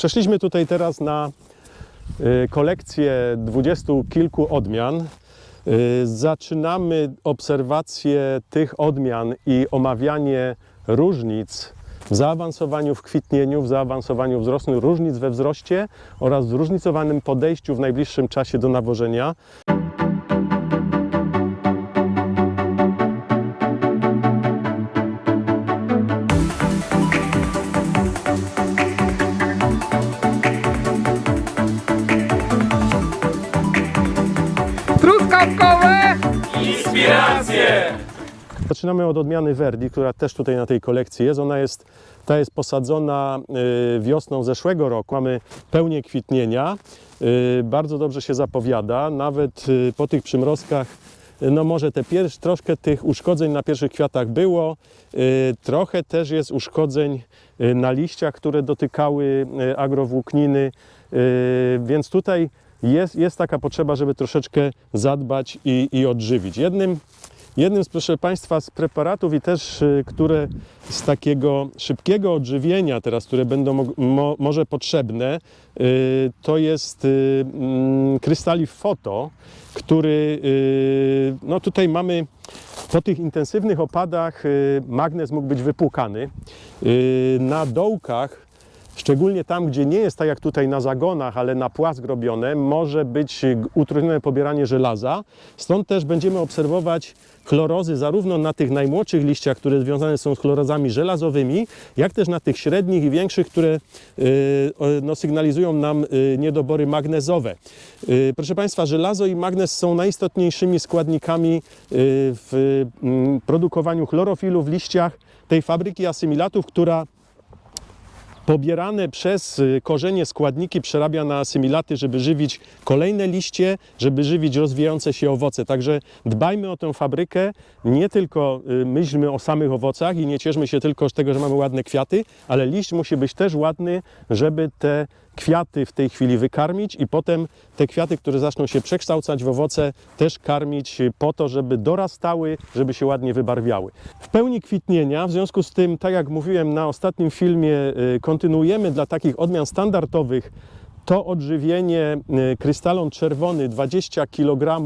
Przeszliśmy tutaj teraz na y, kolekcję dwudziestu kilku odmian. Y, Zaczynamy obserwację tych odmian i omawianie różnic w zaawansowaniu w kwitnieniu, w zaawansowaniu wzrostu, różnic we wzroście oraz zróżnicowanym podejściu w najbliższym czasie do nawożenia. Zaczynamy od odmiany Verdi, która też tutaj na tej kolekcji jest. Ona jest, ta jest posadzona y, wiosną zeszłego roku. Mamy pełnię kwitnienia. Y, Bardzo dobrze się zapowiada. Nawet y, po tych przymrozkach no może te pierwsze, troszkę tych uszkodzeń na pierwszych kwiatach było. Trochę też jest uszkodzeń na liściach, które dotykały agrowłókniny. Więc tutaj jest, jest taka potrzeba, żeby troszeczkę zadbać i, i odżywić. Jednym Jednym z, proszę Państwa, z preparatów i też, y, które z takiego szybkiego odżywienia teraz, które będą mo, mo, może potrzebne, y, to jest y, mm, krystaliv foto, który, y, no tutaj mamy po tych intensywnych opadach y, magnez mógł być wypłukany. Y, Na dołkach Szczególnie tam, gdzie nie jest tak jak tutaj na zagonach, ale na płask robione, może być utrudnione pobieranie żelaza. Stąd też będziemy obserwować chlorozy zarówno na tych najmłodszych liściach, które związane są z chlorozami żelazowymi, jak też na tych średnich i większych, które y, no, sygnalizują nam y, niedobory magnezowe. Y, Proszę Państwa, żelazo i magnez są najistotniejszymi składnikami w mm, produkowaniu chlorofilu w liściach tej fabryki asymilatów, która pobierane przez y, korzenie składniki przerabia na asymilaty, żeby żywić kolejne liście, żeby żywić rozwijające się owoce. Także dbajmy o tę fabrykę, nie tylko y, myślmy o samych owocach i nie cieszmy się tylko z tego, że mamy ładne kwiaty, ale liść musi być też ładny, żeby te kwiaty w tej chwili wykarmić i potem te kwiaty, które zaczną się przekształcać w owoce, też karmić po to, żeby dorastały, żeby się ładnie wybarwiały. W pełni kwitnienia, w związku z tym, tak jak mówiłem na ostatnim filmie, y, kontynuujemy dla takich odmian standardowych to odżywienie y, krystalon czerwony 20 kg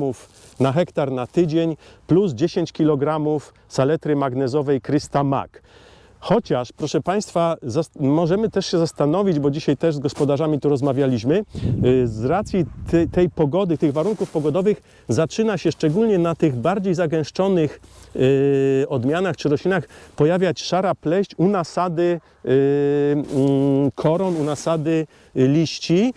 na hektar na tydzień plus 10 kg saletry magnezowej Krysta Mag. Chociaż, proszę Państwa, możemy też się zastanowić, bo dzisiaj też z gospodarzami tu rozmawialiśmy, y, z racji te- tej pogody, tych warunków pogodowych zaczyna się szczególnie na tych bardziej zagęszczonych y, odmianach czy roślinach pojawiać szara pleść u nasady y, mm, koron, u nasady y, liści,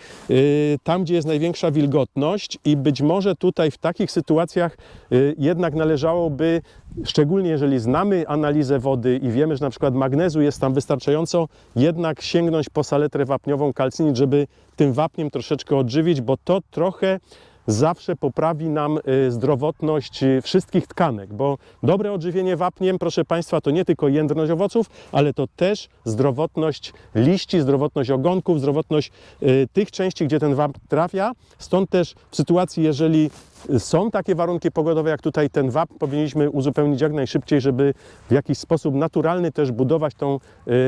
tam gdzie jest największa wilgotność i być może tutaj w takich sytuacjach jednak należałoby, szczególnie jeżeli znamy analizę wody i wiemy, że na przykład magnezu jest tam wystarczająco, jednak sięgnąć po saletrę wapniową, kalcinit, żeby tym wapniem troszeczkę odżywić, bo to trochę zawsze poprawi nam y, zdrowotność y, wszystkich tkanek, bo dobre odżywienie wapniem, proszę Państwa, to nie tylko jędrność owoców, ale to też zdrowotność liści, zdrowotność ogonków, zdrowotność y, tych części, gdzie ten wapń trafia. Stąd też w sytuacji, jeżeli są takie warunki pogodowe, jak tutaj ten wapń, powinniśmy uzupełnić jak najszybciej, żeby w jakiś sposób naturalny też budować tą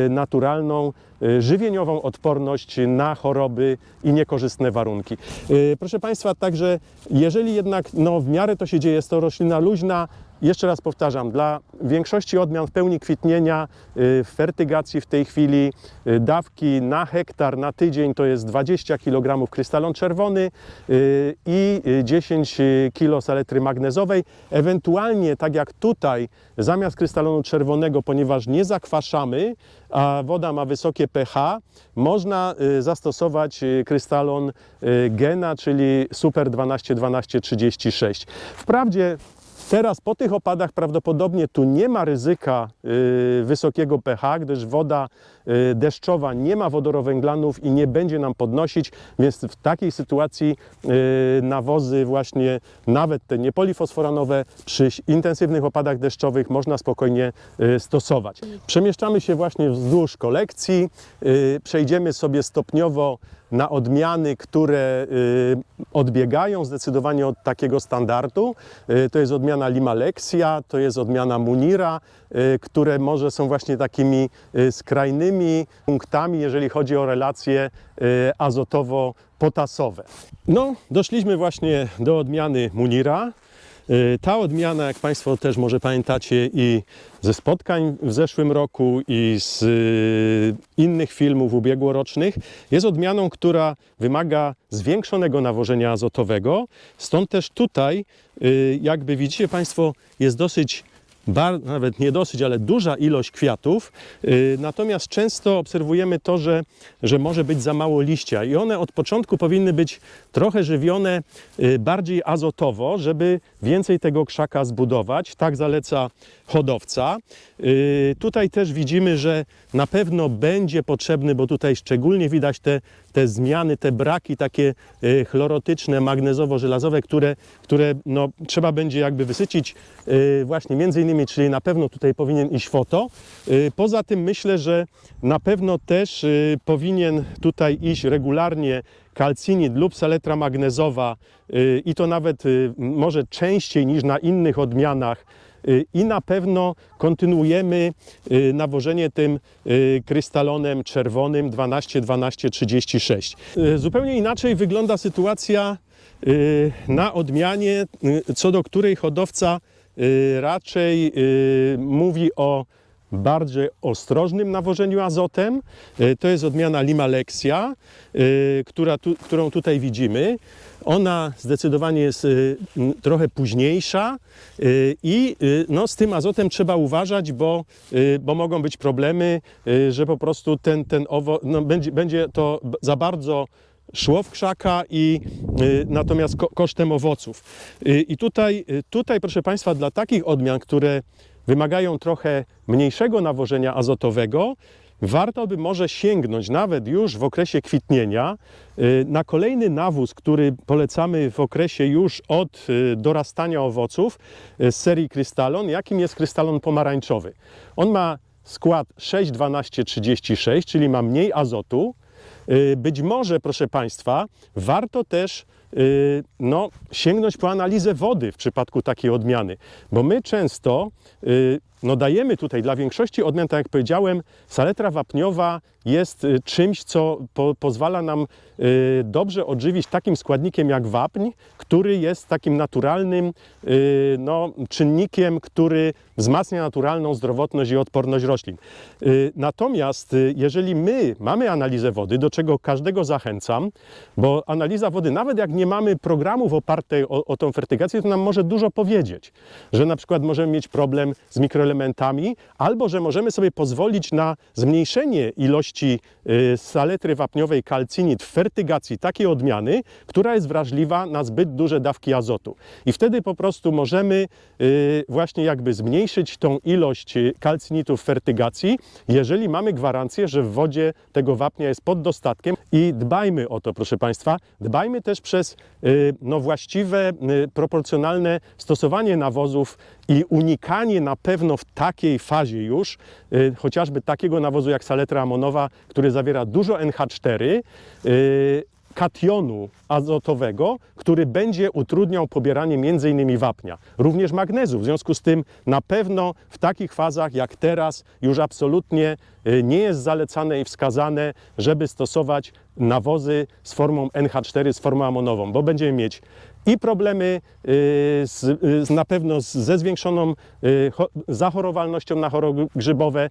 y, naturalną, y, żywieniową odporność na choroby i niekorzystne warunki. Y, Proszę Państwa, także jeżeli jednak no, w miarę to się dzieje, jest to roślina luźna, jeszcze raz powtarzam, dla większości odmian w pełni kwitnienia, y, fertygacji w tej chwili y, dawki na hektar na tydzień to jest 20 kg krystalon czerwony y, i y, 10 kg saletry magnezowej. Ewentualnie, tak jak tutaj, zamiast krystalonu czerwonego, ponieważ nie zakwaszamy, a woda ma wysokie pH, można zastosować krystalon Gena, czyli Super 12 12 36. Wprawdzie Teraz po tych opadach prawdopodobnie tu nie ma ryzyka y, wysokiego pH, gdyż woda y, deszczowa nie ma wodorowęglanów i nie będzie nam podnosić, więc w takiej sytuacji y, nawozy właśnie nawet te niepolifosforanowe przy intensywnych opadach deszczowych można spokojnie stosować. Przemieszczamy się właśnie wzdłuż kolekcji, przejdziemy sobie stopniowo na odmiany, które y, odbiegają zdecydowanie od takiego standardu. Y, to jest odmiana odmiana Limalexia, to jest odmiana Munira, y, które może są właśnie takimi skrajnymi punktami, jeżeli chodzi o relacje azotowo-potasowe. No, doszliśmy właśnie do odmiany Munira. Y, Ta odmiana, jak Państwo też może pamiętacie i ze spotkań w zeszłym roku i z y, innych filmów ubiegłorocznych, jest odmianą, która wymaga zwiększonego nawożenia azotowego. Stąd też tutaj, y, jakby widzicie Państwo, jest dosyć bar, nawet nie dosyć, ale duża ilość kwiatów. Yy, Natomiast często obserwujemy to, że, że może być za mało liścia i one od początku powinny być trochę żywione yy, bardziej azotowo, żeby więcej tego krzaka zbudować. Tak zaleca hodowca. Yy, Tutaj też widzimy, że na pewno będzie potrzebny, bo tutaj szczególnie widać te, te zmiany, te braki takie yy, chlorotyczne, magnezowo-żelazowe, które, które no, trzeba będzie jakby wysycić yy, właśnie między innymi, czyli na pewno tutaj powinien iść foto. Yy, Poza tym myślę, że na pewno też powinien tutaj iść regularnie kalcinid lub saletra magnezowa i to nawet może częściej niż na innych odmianach. Y, I na pewno kontynuujemy y, nawożenie tym y, krystalonem czerwonym 12-12-36. Y, Zupełnie inaczej wygląda sytuacja na odmianie, co do której hodowca raczej mówi o bardziej ostrożnym nawożeniu azotem. Y, To jest odmiana Limalexia, y, która tu, którą tutaj widzimy. Ona zdecydowanie jest m, trochę późniejsza i no, z tym azotem trzeba uważać, bo, bo mogą być problemy, że po prostu ten, ten owo, no, będzie, będzie to za bardzo szło w krzaka i y, natomiast ko, kosztem owoców. Y, I tutaj, y, tutaj, proszę Państwa, dla takich odmian, które wymagają trochę mniejszego nawożenia azotowego, warto by może sięgnąć nawet już w okresie kwitnienia y, na kolejny nawóz, który polecamy w okresie już od y, dorastania owoców y, z serii krystalon, jakim jest krystalon pomarańczowy. On ma skład 6,12,36, czyli ma mniej azotu, Być może, proszę Państwa, warto też no, sięgnąć po analizę wody w przypadku takiej odmiany, bo my często y, no, dajemy tutaj dla większości odmian, tak jak powiedziałem, saletra wapniowa jest y, czymś, co po, pozwala nam y, dobrze odżywić takim składnikiem jak wapń, który jest takim naturalnym y, no, czynnikiem, który wzmacnia naturalną zdrowotność i odporność roślin. Y, Natomiast y, jeżeli my mamy analizę wody, do czego każdego zachęcam, bo analiza wody, nawet jak nie mamy programów opartych o, o tą fertygację, to nam może dużo powiedzieć, że na przykład możemy mieć problem z mikroelementami, albo że możemy sobie pozwolić na zmniejszenie ilości y, saletry wapniowej kalcinit w fertygacji takiej odmiany, która jest wrażliwa na zbyt duże dawki azotu. I wtedy po prostu możemy y, właśnie jakby zmniejszyć tą ilość y, kalcinitu w fertygacji, jeżeli mamy gwarancję, że w wodzie tego wapnia jest pod dostatkiem i dbajmy o to, proszę Państwa, dbajmy też przez no, właściwe, proporcjonalne stosowanie nawozów i unikanie na pewno w takiej fazie już y, chociażby takiego nawozu jak saletra amonowa, który zawiera dużo NH4, y, kationu azotowego, który będzie utrudniał pobieranie m.in. wapnia, również magnezu. W związku z tym na pewno w takich fazach jak teraz już absolutnie y, nie jest zalecane i wskazane, żeby stosować nawozy z formą NH4, z formą amonową, bo będziemy mieć i problemy y, z, y, z, na pewno z, ze zwiększoną y, cho- zachorowalnością na choroby grzybowe,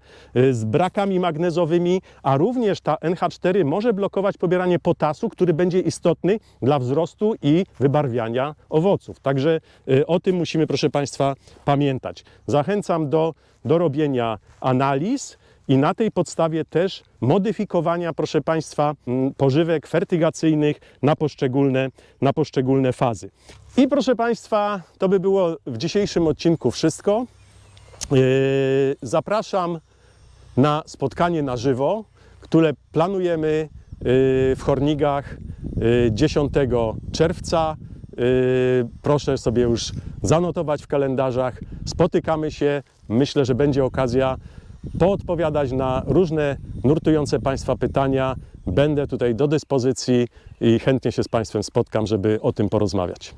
z brakami magnezowymi, a również ta NH4 może blokować pobieranie potasu, który będzie istotny dla wzrostu i wybarwiania owoców. Także o tym musimy, proszę Państwa, pamiętać. Zachęcam do, do robienia analiz. I na tej podstawie też modyfikowania, proszę Państwa, mm, pożywek fertygacyjnych na poszczególne, na poszczególne fazy. I proszę Państwa, to by było w dzisiejszym odcinku wszystko. Yy, Zapraszam na spotkanie na żywo, które planujemy yy, w Hornigach yy, 10 czerwca. Yy, Proszę sobie już zanotować w kalendarzach. Spotykamy się. Myślę, że będzie okazja poodpowiadać na różne nurtujące Państwa pytania. Będę tutaj do dyspozycji i chętnie się z Państwem spotkam, żeby o tym porozmawiać.